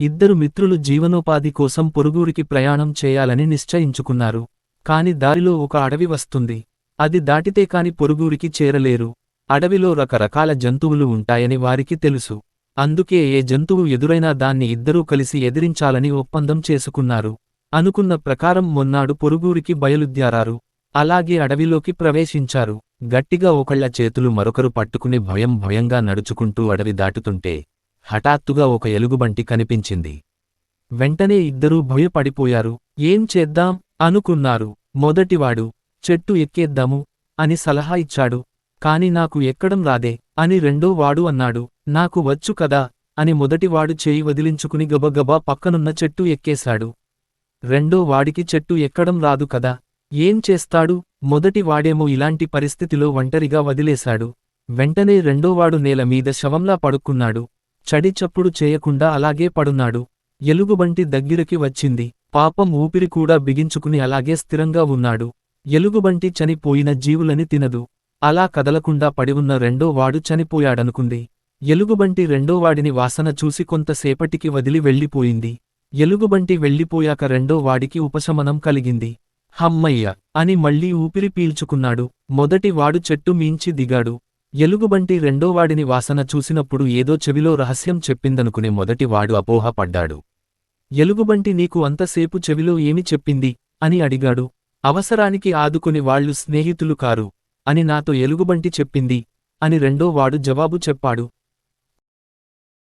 ఇద్దరు మిత్రులు జీవనోపాధి కోసం పొరుగురికి ప్రయాణం చేయాలని నిశ్చయించుకున్నారు. కాని దారిలో ఒక అడవి వస్తుంది. అది దాటితే కాని పొరుగురికి చేరలేరు. అడవిలో రకరకాల జంతువులు ఉంటాయని వారికి తెలుసు. అందుకే ఏ జంతువు ఎదురైనా దాన్ని ఇద్దరూ కలిసి ఎదిరించాలని ఒప్పందం చేసుకున్నారు. అనుకున్న ప్రకారం మొన్నాడు పొరుగురికి బయలుద్యారారు అలాగే అడవిలోకి ప్రవేశించారు. గట్టిగా ఒకళ్ళ చేతులు మరొకరు పట్టుకుని భయం భయంగా నడుచుకుంటూ అడవి దాటుతుంటే హఠాత్తుగా ఒక ఎలుగుబంటి కనిపించింది. వెంటనే ఇద్దరూ భయపడిపోయారు. ఏం చేద్దాం? అనుకున్నారు. మొదటివాడు చెట్టు ఎక్కేద్దాము అని సలహా ఇచ్చాడు. కాని నాకు ఎక్కడం రాదే అని రెండో వాడు అన్నాడు. నాకు వచ్చు కదా అని మొదటివాడు చేయి వదిలించుకుని గబగబా పక్కనున్న చెట్టు ఎక్కేశాడు. రెండో వాడికి చెట్టు ఎక్కడం రాదు కదా ఏం చేస్తాడు? మొదటి వాడేమో ఇలాంటి పరిస్థితిలో ఒంటరిగా వదిలేశాడు. వెంటనే రెండోవాడు నేల మీద శవంలా పడుకున్నాడు. చడిచప్పుడు చేయకుండా అలాగే పడున్నాడు. ఎలుగుబంటి దగ్గిరికి వచ్చింది. పాపం ఊపిరి కూడా బిగించుకుని అలాగే స్థిరంగా ఉన్నాడు. ఎలుగుబంటి చనిపోయిన జీవులని తినదు. అలా కదలకుండా పడివున్న రెండో వాడు చనిపోయాడనుకుంది. ఎలుగుబంటి రెండోవాడిని వాసన చూసి కొంతసేపటికి వదిలి వెళ్ళిపోయింది. ఎలుగుబంటి వెళ్ళిపోయాక రెండో వాడికి ఉపశమనం కలిగింది. హమ్మయ్య! అని మళ్ళీ ఊపిరి పీల్చుకున్నాడు. మొదటి వాడు చెట్టు మీంచి దిగాడు. ఎలుగుబంటి రెండోవాడిని వాసన చూసినప్పుడు ఏదో చెవిలో రహస్యం చెప్పిందనుకునే మొదటి వాడు అపోహపడ్డాడు ఎలుగుబంటి నీకు అంతసేపు చెవిలో ఏమి చెప్పింది? అని అడిగాడు. అవసరానికి ఆదుకుని వాళ్ళు స్నేహితులు కారు. అని నాతో ఎలుగుబంటి చెప్పింది. అని రెండో వాడు జవాబు చెప్పాడు.